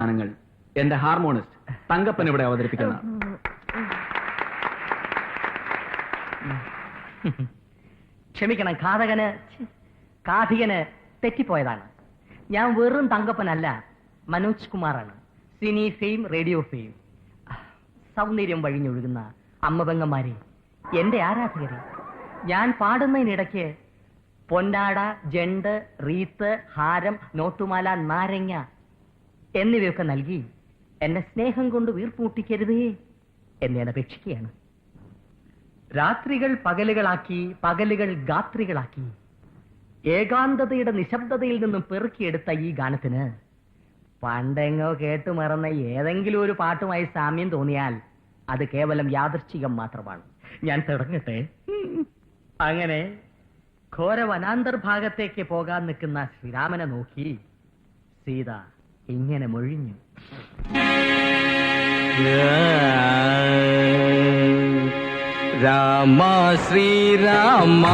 ഗാനങ്ങൾ എന്റെ ഹാർമോണിസ്റ്റ് തങ്കപ്പൻ ഇവിടെ അവതരിപ്പിക്കുന്ന. ക്ഷമിക്കണം ഘാതകന് ഛി, കാഥികന് തെറ്റിപ്പോയതാണ്. ഞാൻ വെറും തങ്കപ്പനല്ല മനോജ് കുമാറാണ്. Cine fame radio fame. സൗന്ദര്യം വഴിഞ്ഞൊഴുകുന്ന അമ്മപെങ്ങന്മാരെ എന്റെ ആരാധകരെ. ഞാൻ പാടുന്നതിനിടയ്ക്ക് പൊന്നാട ജണ്ട് റീത്ത് ഹാരം നോട്ടുമാല നാരങ്ങ എന്നിവയൊക്കെ നൽകി എന്നെ സ്നേഹം കൊണ്ട് വീർപ്പൂട്ടിക്കരുതേ എന്നെ അപേക്ഷിക്കുകയാണ്. രാത്രികൾ പകലുകളാക്കി പകലുകൾ ഗാത്രികളാക്കി ഏകാന്തതയുടെ നിശബ്ദതയിൽ നിന്നും പെറുക്കിയെടുത്ത ഈ ഗാനത്തിന് പണ്ടെങ്ങോ കേട്ടു മറന്ന ഏതെങ്കിലും ഒരു പാട്ടുമായി സാമ്യം തോന്നിയാൽ അത് കേവലം യാദൃശ്ചികം മാത്രമാണ്. ഞാൻ തുടങ്ങട്ടെ. അങ്ങനെ ഘോര വനാന്തർഭാഗത്തേക്ക് പോകാൻ നിൽക്കുന്ന ശ്രീരാമനെ നോക്കി സീത ഇങ്ങനെ മൊഴിഞ്ഞു. രാമ ശ്രീരാമ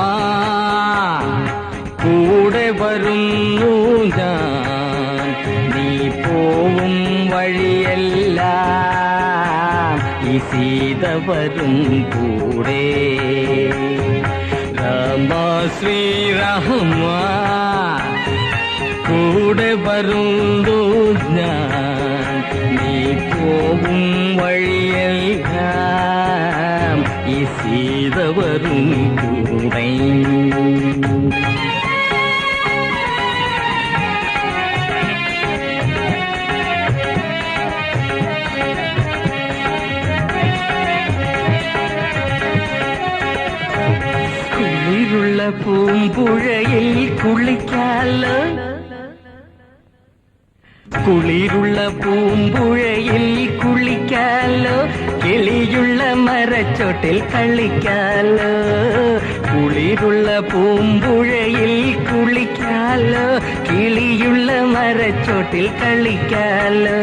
കൂടെ വരുന്നു ഞാൻ. നീ പോവും വഴിയല്ല ഈ സീത വരും കൂടെ. രാമ ശ്രീരാമ കൂടെ വരുന്നു ഞാൻ? നീ പോവും വഴിയെല്ലാം ഈ സീത വരും കൂടെ. കുളിരുള്ള പൂമ്പുഴയിൽ കുളിക്കാലോ. കുളിരുള്ള പൂമ്പുഴയിൽ കുളിക്കാലോ കിളിയുള്ള മരച്ചോട്ടിൽ കളിക്കാലോ. കുളിരുള്ള പൂമ്പുഴയിൽ കുളിക്കാലോ കിളിയുള്ള മരച്ചോട്ടിൽ കളിക്കാലോ.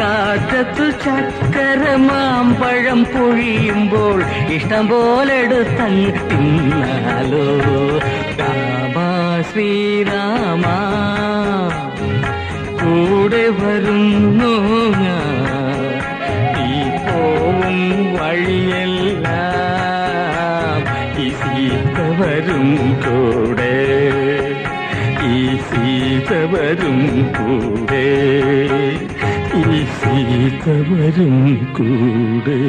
കാറ്റത്തു ചക്കര മാമ്പഴം പൊഴിയുമ്പോൾ ഇഷ്ടം പോലെടുത്തങ്ങ് തിന്നാലോ. രാമ ശ്രീരാമ വരുന്നു ഞാൻ. ഈ പോവും വഴിയെല്ലാം ഈ സീത വരും കൂടെ. ഈ സീത വരും കൂടെ. ഈ സീത വരും കൂടെ.